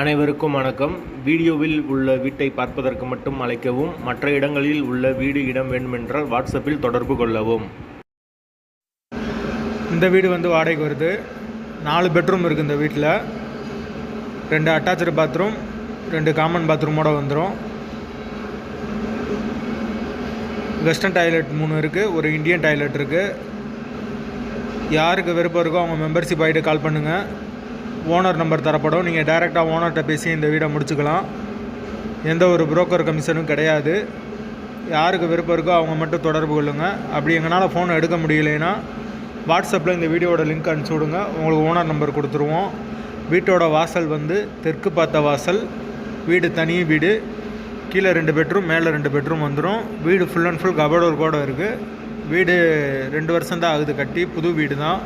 அனைவருக்கும் வணக்கம். வீடியோவில் உள்ள வீட்டை பார்ப்பதற்கு மட்டும் அழைக்கவும் மற்ற இடங்களில் உள்ள வீடு இடம் வேண்டுமென்றால் வாட்ஸ்அப்பில் தொடர்பு கொள்ளவும். இந்த வீடு வந்து வாடகைக்கு வருது. நாலு பெட்ரூம் இருக்குது இந்த வீட்டில் ரெண்டு அட்டாச்சு பாத்ரூம் ரெண்டு காமன் பாத்ரூமோடு வந்துடும் வெஸ்டர்ன் டாய்லெட் மூணு இருக்குது ஒரு இந்தியன் டாய்லெட் இருக்குது யாருக்கு விருப்பம் இருக்கோ அவங்க மெம்பர்ஷிப் ஆகிட்டு கால் பண்ணுங்கள் ஓனர் நம்பர் தரப்படும். நீங்கள் டைரெக்டாக ஓனர்கிட்ட பேசி இந்த வீடை முடிச்சுக்கலாம். எந்த ஒரு புரோக்கர் கமிஷனும் கிடையாது. யாருக்கு விருப்பம் இருக்கோ அவங்க மட்டும் தொடர்பு கொள்ளுங்கள் அப்படி எங்களால் ஃபோன் எடுக்க முடியலைன்னா வாட்ஸ்அப்பில் இந்த வீடியோட லிங்க் அனுப்பிச்சி விடுங்க. உங்களுக்கு ஓனர் நம்பர் கொடுத்துருவோம். வீட்டோட வாசல் வந்து தெற்கு பார்த்த வாசல். வீடு தனி வீடு. கீழே ரெண்டு பெட்ரூம் மேலே ரெண்டு பெட்ரூம் வந்துடும் வீடு ஃபுல் அண்ட் ஃபுல் கபடோர் கூட இருக்குது வீடு ரெண்டு வருஷம் தான் ஆகுது கட்டி. புது வீடு தான்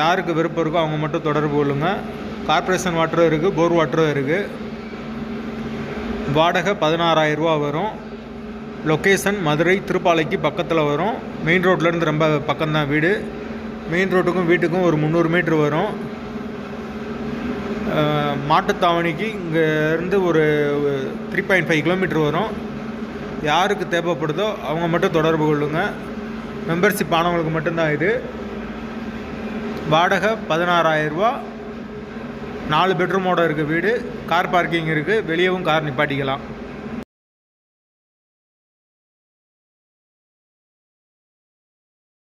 யாருக்கு விருப்பம் இருக்கோ அவங்க மட்டும் தொடர்பு கொள்ளுங்கள் கார்ப்பரேஷன் வாட்டரும் இருக்குது போர் வாட்டரும் இருக்குது வாடகை பதினாறாயிரம் ரூபா வரும். லொக்கேஷன் மதுரை திருப்பாலைக்கு பக்கத்தில் வரும். மெயின் ரோட்லேருந்து ரொம்ப பக்கம்தான் வீடு. மெயின் ரோட்டுக்கும் வீட்டுக்கும் ஒரு முந்நூறு மீட்ரு வரும். மாட்டுத்தாவணிக்கு இங்கே இருந்து ஒரு த்ரீ பாயிண்ட் ஃபைவ் கிலோமீட்டர் வரும். யாருக்கு தேவைப்படுதோ அவங்க மட்டும் தொடர்பு கொள்ளுங்கள் மெம்பர்ஷிப் ஆனவங்களுக்கு மட்டும்தான் இது. வாடகை பதினாறாயிரரூபா நாலு பெட்ரூமோட இருக்குது வீடு. கார் பார்க்கிங் இருக்குது வெளியவும் கார் நிப்பாட்டிக்கலாம்.